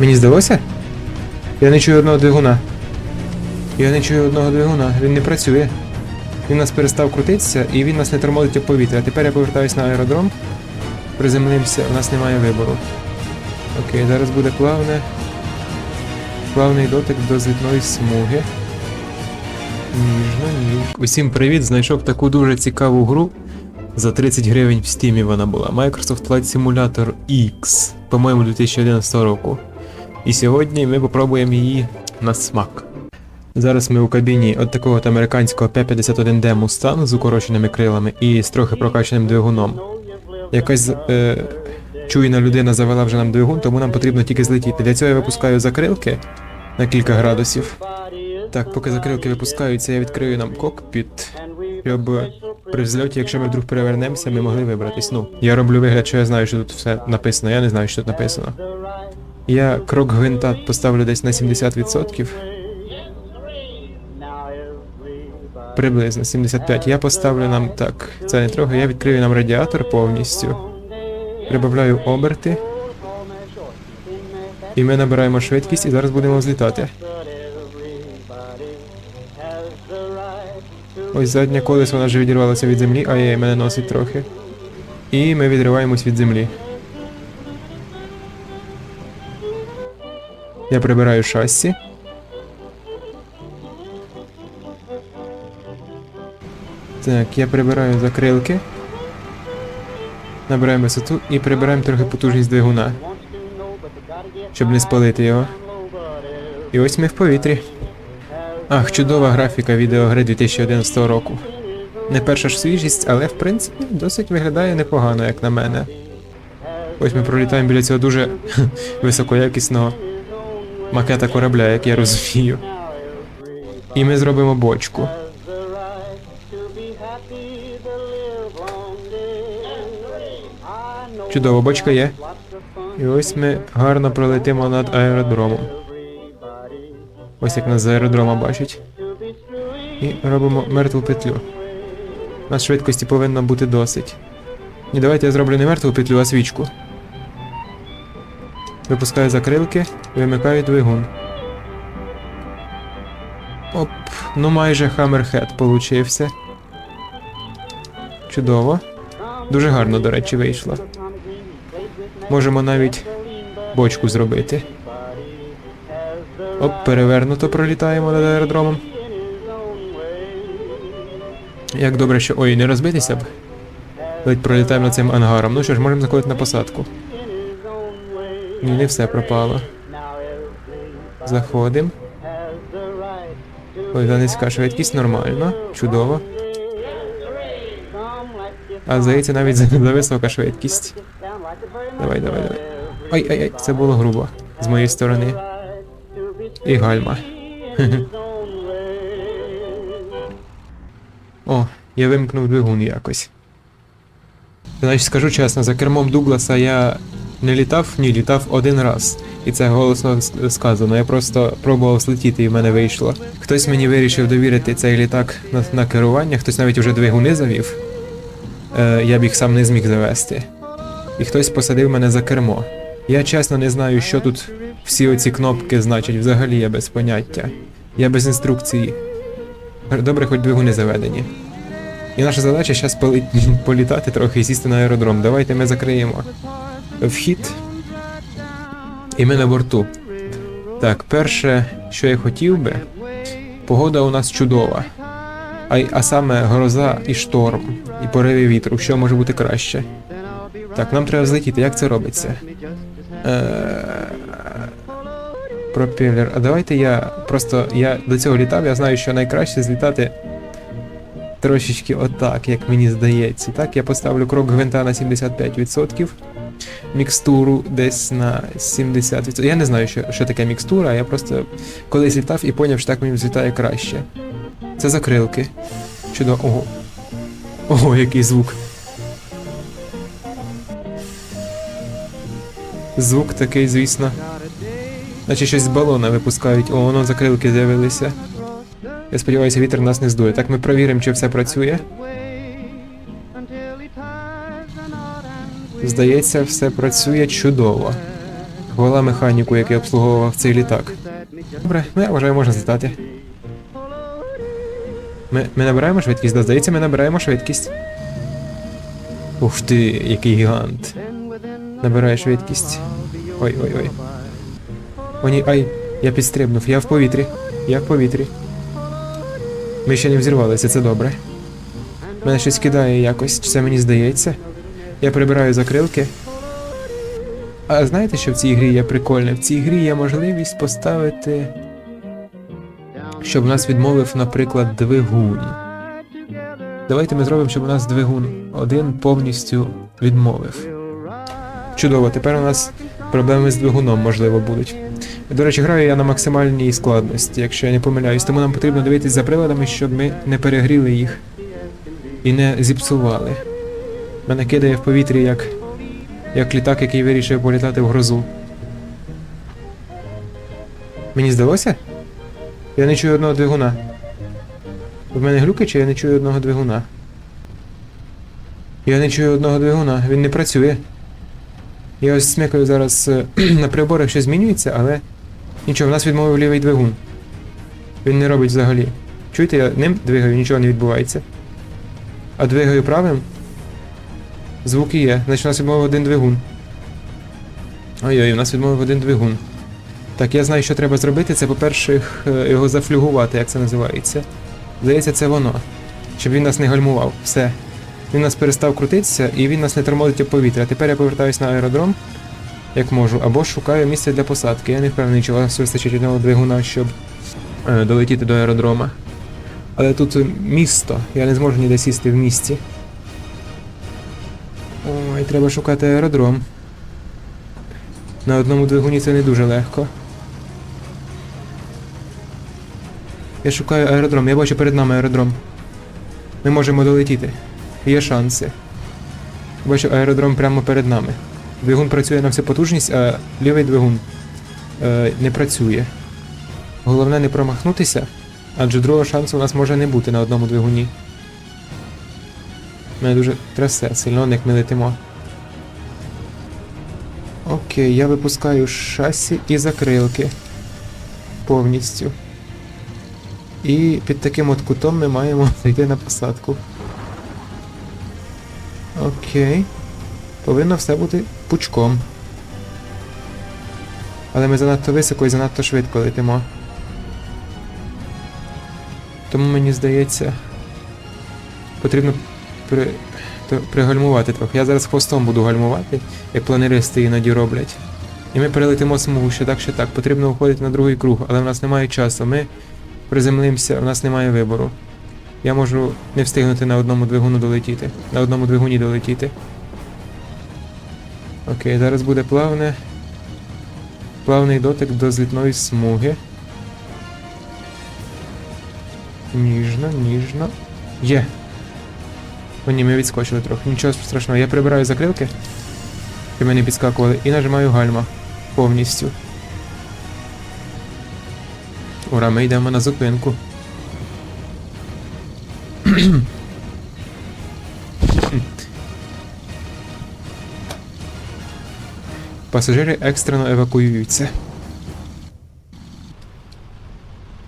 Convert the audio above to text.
Мені здалося? Я не чую одного двигуна. Я не чую одного двигуна, він не працює. Він нас перестав крутитися і він нас не тормозить у повітря. Тепер я повертаюсь на аеродром. Приземлимося, у нас немає вибору. Окей, зараз буде плавне. Плавний дотик до злітної смуги. Ніжно, ні. Усім привіт! Знайшов таку дуже цікаву гру. За 30 гривень в стімі вона була. Microsoft Flight Simulator X, по-моєму, 2011 року. І сьогодні ми попробуємо її на смак. Зараз ми у кабіні от такого американського P-51D Mustang з укороченими крилами і з трохи прокачаним двигуном. Якась е, чуйна людина завела вже нам двигун, тому нам потрібно тільки злетіти. Для цього я випускаю закрилки на кілька градусів. Так, поки закрилки випускаються, я відкрию нам кокпіт, щоб при взльоті, якщо ми вдруг перевернемося, ми могли вибратись. Ну, я роблю вигляд, що я знаю, що тут все написано. Я не знаю, що тут написано. Я крок гвинта поставлю десь на 70%. Приблизно 75. Я поставлю нам так. Це не трохи. Я відкрию нам радіатор повністю. Прибавляю оберти. І ми набираємо швидкість і зараз будемо взлітати. Ось заднє колесо вона вже відірвалося від землі, а я мене носить трохи. І ми відриваємось від землі. Я прибираю шасі. Так, я прибираю закрилки. Набираємо висоту і прибираємо трохи потужність двигуна, щоб не спалити його. І ось ми в повітрі. Ах, чудова графіка відеогри 2011 року. Не перша ж свіжість, але в принципі досить виглядає непогано, як на мене. Ось ми пролітаємо біля цього дуже високоякісного макета корабля, як я розумію. І ми зробимо бочку. Чудово, бочка є. І ось ми гарно пролетимо над аеродромом. Ось як нас з аеродрома бачать. І робимо мертву петлю. У нас швидкості повинно бути досить. Ні, давайте я зроблю не мертву петлю, а свічку. Випускаю закрилки, вимикаю двигун. Оп, ну майже хаммерхед получився. Чудово. Дуже гарно, до речі, вийшло. Можемо навіть бочку зробити. Оп, перевернуто пролітаємо над аеродромом. Як добре, що. Ой, не розбитися б. Ледь пролітаємо над цим ангаром. Ну що ж, можемо заходити на посадку. Ні, не все пропало. Заходимо. Ой, та низька швидкість, нормально. Чудово. А здається, навіть за, висока швидкість. Давай, давай, давай. Ай, ай, ай, це було грубо. З моєї сторони. І гальма. О, я вимкнув двигун якось. Значить, скажу чесно, за кермом Дугласа я не літав, ні, літав один раз. І це голосно сказано. Я просто пробував злетіти і в мене вийшло. Хтось мені вирішив довірити цей літак на, на керування, хтось навіть уже двигуни завів. Е, я б їх сам не зміг завести. І хтось посадив мене за кермо. Я чесно не знаю, що тут всі оці кнопки значать. Взагалі я без поняття. Я без інструкції. Добре, хоч двигуни заведені. І наша задача зараз політати трохи і сісти на аеродром. Давайте ми закриємо вхід. І ми на борту. Так, перше, що я хотів би, погода у нас чудова. А, а саме гроза і шторм, і пориви вітру, що може бути краще. Так, нам треба злетіти. Як це робиться? Е, Пропелер. А давайте я просто. Я до цього літав, я знаю, що найкраще злітати трошечки отак, як мені здається. Так, я поставлю крок гвинта на 75%. Мікстуру десь на 70%. Я не знаю, що, що таке мікстура, я просто колись літав і поняв, що так мені злітає краще. Це закрилки. Чудово. Ого. Ого, який звук. Звук такий, звісно. Наче щось з балона випускають. О, воно закрилки з'явилися. Я сподіваюся, вітер нас не здує. Так ми провіримо, чи все працює. Здається, все працює чудово. Хвала механіку, який обслуговував цей літак. Добре, ну я вважаю, можна злітати. Ми, ми набираємо швидкість, да, здається, ми набираємо швидкість. Ух ти, який гігант. Набирає швидкість. Ой, ой, ой. О, ні, ай, я підстрибнув, я в повітрі. Я в повітрі. Ми ще не взірвалися, це добре. Мене щось кидає якось, чи це мені здається. Я прибираю закрилки. А знаєте, що в цій грі є прикольне? В цій грі є можливість поставити. Щоб нас відмовив, наприклад, двигун. Давайте ми зробимо, щоб у нас двигун один повністю відмовив. Чудово, тепер у нас проблеми з двигуном, можливо, будуть. До речі, граю я на максимальній складності, якщо я не помиляюсь, тому нам потрібно дивитись за приладами, щоб ми не перегріли їх і не зіпсували. Мене кидає в повітрі як, як літак, який вирішив політати в грозу. Мені здалося? Я не чую одного двигуна. В мене глюки, чи я не чую одного двигуна? Я не чую одного двигуна, він не працює. Я ось смикаю зараз е, на приборах, що змінюється, але нічого, в нас відмовив лівий двигун. Він не робить взагалі. Чуєте, я ним двигаю, нічого не відбувається. А двигаю правим. Звуки є, значить у нас відмовив один двигун. Ой-ой, у нас відмовив один двигун. Так, я знаю, що треба зробити. Це, по-перше, е, його зафлюгувати, як це називається. Здається, це воно. Щоб він нас не гальмував. Все. Він нас перестав крутитися і він нас не тормозить об повітря. Тепер я повертаюсь на аеродром, як можу, або шукаю місце для посадки. Я не впевнений, чи у вас вистачить одного двигуна, щоб е, долетіти до аеродрома. Але тут е, місто, я не зможу ніде сісти в місті. Ой, треба шукати аеродром. На одному двигуні це не дуже легко. Я шукаю аеродром, я бачу перед нами аеродром. Ми можемо долетіти. Є шанси. Бачу аеродром прямо перед нами. Двигун працює на всю потужність, а лівий двигун е, не працює. Головне не промахнутися, адже другого шансу у нас може не бути на одному двигуні. Мене дуже трясе сильно, як ми летимо. Окей, я випускаю шасі і закрилки. Повністю. І під таким от кутом ми маємо зайти на посадку. Окей. Повинно все бути пучком. Але ми занадто високо і занадто швидко летимо. Тому мені здається. Потрібно при... то- пригальмувати трохи. Я зараз хвостом буду гальмувати, як планеристи іноді роблять. І ми перелетимо смугу ще так, ще так. Потрібно уходити на другий круг, але в нас немає часу. Ми приземлимося, в нас немає вибору. Я можу не встигнути на одному двигуну долетіти. На одному двигуні долетіти. Окей, зараз буде плавне. Плавний дотик до злітної смуги. Ніжно, ніжно. Є. О, ні, ми відскочили трохи. Нічого страшного. Я прибираю закрилки, щоб мене підскакували, і нажимаю гальма повністю. Ура, ми йдемо на зупинку. Пасажири екстрено евакуюються.